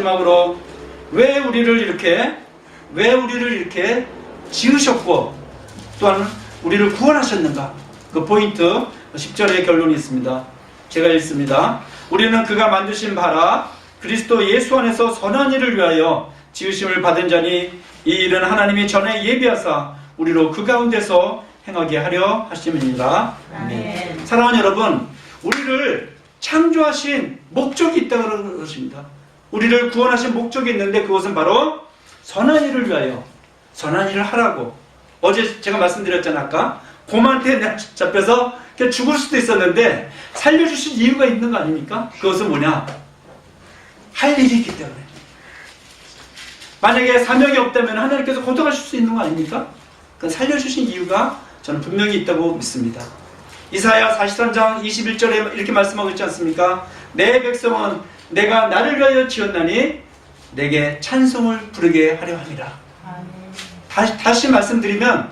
마지막으로 왜 우리를 이렇게 왜 우리를 이렇게 지으셨고 또한 우리를 구원하셨는가 그 포인트 10절의 결론이 있습니다. 제가 읽습니다. 우리는 그가 만드신 바라 그리스도 예수 안에서 선한 일을 위하여 지으심을 받은 자니 이 일은 하나님이 전에 예비하사 우리로 그 가운데서 행하게 하려 하심이니라. 아멘. 사랑하는 여러분, 우리를 창조하신 목적이 있다는 것입니다. 우리를 구원하신 목적이 있는데 그것은 바로 선한 일을 위하여 선한 일을 하라고. 어제 제가 말씀드렸잖아요, 아까. 곰한테 잡혀서 죽을 수도 있었는데 살려주신 이유가 있는 거 아닙니까? 그것은 뭐냐? 할 일이 있기 때문에. 만약에 사명이 없다면 하나님께서 고통하실 수 있는 거 아닙니까? 그 살려주신 이유가 저는 분명히 있다고 믿습니다. 이사야 43장 21절에 이렇게 말씀하고 있지 않습니까? 내 백성은 내가 나를 위하여 지었나니 내게 찬송을 부르게 하려. 아멘. 다시, 다시 말씀드리면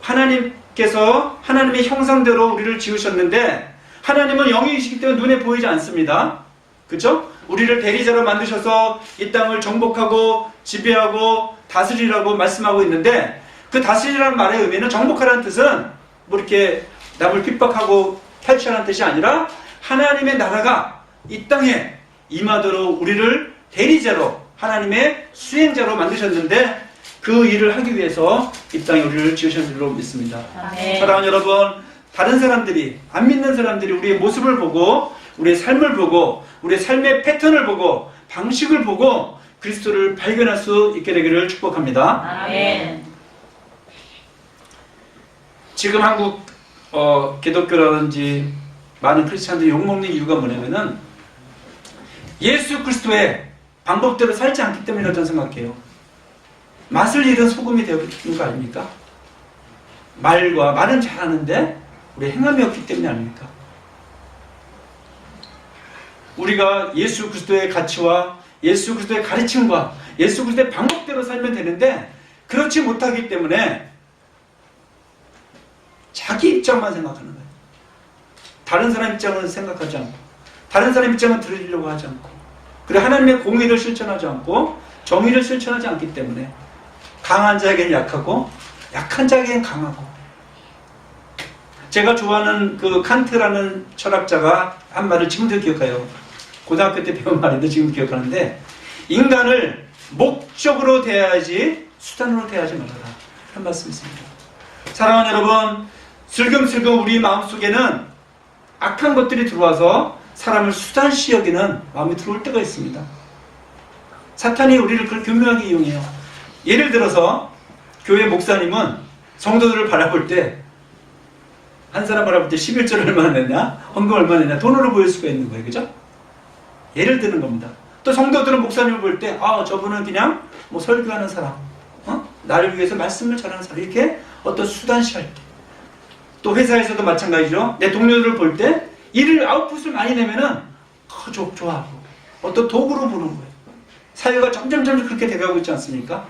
하나님께서 하나님의 형상대로 우리를 지으셨는데 하나님은 영이시기 때문에 눈에 보이지 않습니다. 그죠? 우리를 대리자로 만드셔서 이 땅을 정복하고 지배하고 다스리라고 말씀하고 있는데 그 다스리라는 말의 의미는 정복하라는 뜻은 뭐 이렇게 남을 핍박하고 탈취하는 뜻이 아니라 하나님의 나라가 이 땅에 임하도록 우리를 대리자로 하나님의 수행자로 만드셨는데 그 일을 하기 위해서 이 땅에 우리를 지으신 줄로 믿습니다. 아멘. 사랑하는 여러분, 다른 사람들이 안 믿는 사람들이 우리의 모습을 보고 우리의 삶을 보고 우리의 삶의 패턴을 보고 방식을 보고 그리스도를 발견할 수 있게 되기를 축복합니다. 아멘. 지금 한국 어, 기독교라든지 많은 크리스찬들이 욕먹는 이유가 뭐냐면은 예수 그리스도의 방법대로 살지 않기 때문이라고 저는 생각해요. 맛을 잃은 소금이 되는 거 아닙니까? 말과 말은 잘하는데 우리 행함이 없기 때문이 아닙니까? 우리가 예수 그리스도의 가치와 예수 그리스도의 가르침과 예수 그리스도의 방법대로 살면 되는데 그렇지 못하기 때문에 자기 입장만 생각하는 거예요. 다른 사람 입장은 생각하지 않고, 다른 사람 입장은 들으려고 하지 않고, 그리고 하나님의 공의를 실천하지 않고, 정의를 실천하지 않기 때문에 강한 자에게는 약하고, 약한 자에게는 강하고. 제가 좋아하는 그 칸트라는 철학자가 한 말을 지금도 기억해요. 고등학교 때 배운 말인데 지금 기억하는데, 인간을 목적으로 대해야지 수단으로 대하지 말아라. 한 말씀 있습니다. 사랑하는 여러분, 슬금슬금 우리 마음속에는 악한 것들이 들어와서 사람을 수단시 여기는 마음이 들어올 때가 있습니다. 사탄이 우리를 그걸 교묘하게 이용해요. 예를 들어서 교회 목사님은 성도들을 바라볼 때 한 사람 바라볼 때 11절 얼마나 냈냐? 헌금 얼마나 냈냐? 돈으로 보일 수가 있는 거예요. 그죠? 예를 드는 겁니다. 또 성도들은 목사님을 볼 때, 아, 저분은 그냥 뭐 설교하는 사람, 어? 나를 위해서 말씀을 전하는 사람, 이렇게 어떤 수단시 할 때. 또 회사에서도 마찬가지죠. 내 동료들을 볼 때 일을 아웃풋을 많이 내면은 어, 좋, 좋아하고 어떤 도구로 보는 거예요. 사회가 점점 점점 그렇게 돼가고 있지 않습니까?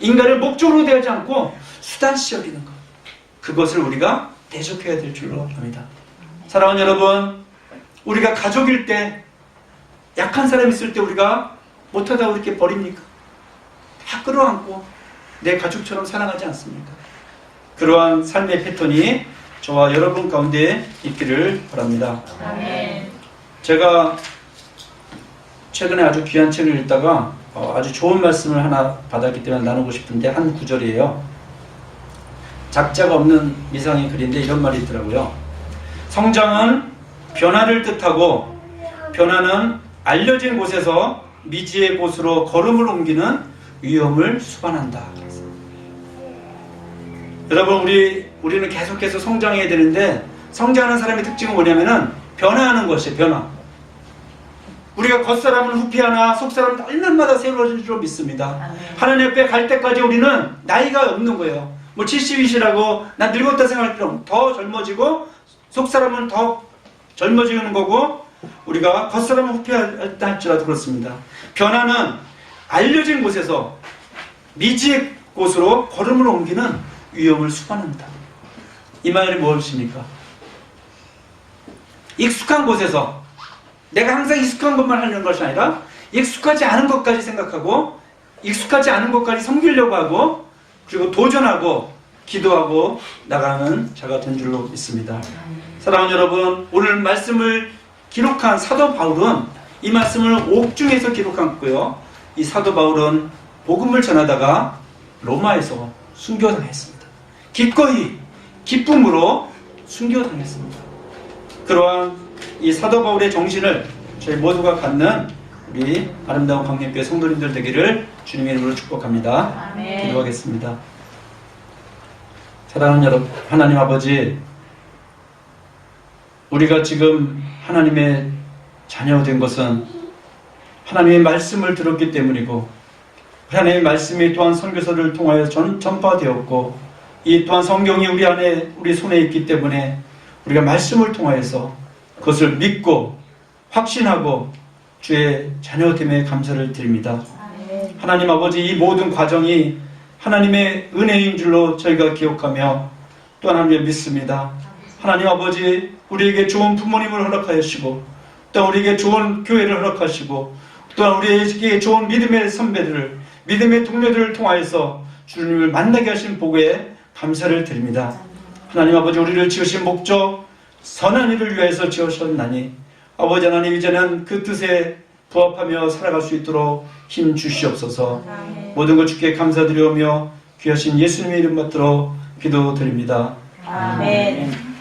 인간을 목적으로 대하지 않고 수단시 여기는 것. 그것을 우리가 대적해야 될 줄로 압니다. 사랑하는 여러분, 우리가 가족일 때 약한 사람 있을 때 우리가 못하다고 이렇게 버립니까? 다 끌어안고 내 가족처럼 사랑하지 않습니까? 그러한 삶의 패턴이 저와 여러분 가운데 있기를 바랍니다. 아멘. 제가 최근에 아주 귀한 책을 읽다가 어, 아주 좋은 말씀을 하나 받았기 때문에 나누고 싶은데 한 구절이에요. 작자가 없는 미상의 글인데 이런 말이 있더라고요. 성장은 변화를 뜻하고 변화는 알려진 곳에서 미지의 곳으로 걸음을 옮기는 위험을 수반한다. 여러분 우리 우리는 계속해서 성장해야 되는데 성장하는 사람의 특징은 뭐냐면은 변화하는 것이에요. 변화. 우리가 겉사람은 후피하나 속사람은 날마다 새로워질 줄 믿습니다. 하나님 앞에 갈 때까지 우리는 나이가 없는 거예요. 뭐 70이시라고 난 늙었다 생각할 필요 없고 더 젊어지고 속사람은 더 젊어지는 거고 우리가 겉사람은 후피하다 할지라도 그렇습니다. 변화는 알려진 곳에서 미지의 곳으로 걸음을 옮기는 위험을 수반한다. 이 말이 무엇입니까? 익숙한 곳에서 내가 항상 익숙한 것만 하려는 것이 아니라 익숙하지 않은 것까지 생각하고 익숙하지 않은 것까지 섬기려고 하고 그리고 도전하고 기도하고 나가는 자가 된 줄로 믿습니다. 사랑하는 여러분, 오늘 말씀을 기록한 사도 바울은 이 말씀을 옥중에서 기록한 거고요. 이 사도 바울은 복음을 전하다가 로마에서 순교당했습니다. 기꺼이 기쁨으로 순교 당했습니다. 그러한 이 사도 바울의 정신을 저희 모두가 갖는 우리 아름다운 광림교회 성도님들 되기를 주님의 이름으로 축복합니다. 아멘. 기도하겠습니다. 사랑하는 여러분, 하나님 아버지, 우리가 지금 하나님의 자녀가 된 것은 하나님의 말씀을 들었기 때문이고, 하나님의 말씀이 또한 선교서를 통하여 전, 전파되었고, 이 또한 성경이 우리 안에, 우리 손에 있기 때문에 우리가 말씀을 통하여서 그것을 믿고 확신하고 주의 자녀됨에 감사를 드립니다. 하나님 아버지 이 모든 과정이 하나님의 은혜인 줄로 저희가 기억하며 또 하나님을 믿습니다. 하나님 아버지 우리에게 좋은 부모님을 허락하시고 또 우리에게 좋은 교회를 허락하시고 또한 우리에게 좋은 믿음의 선배들을 믿음의 동료들을 통하여서 주님을 만나게 하신 복에 감사를 드립니다. 하나님 아버지 우리를 지으신 목적 선한 일을 위해서 지으셨나니 아버지 하나님 이제는 그 뜻에 부합하며 살아갈 수 있도록 힘 주시옵소서. 아멘. 모든 것 주께 감사드리오며 귀하신 예수님의 이름 받들어 기도드립니다. 아멘.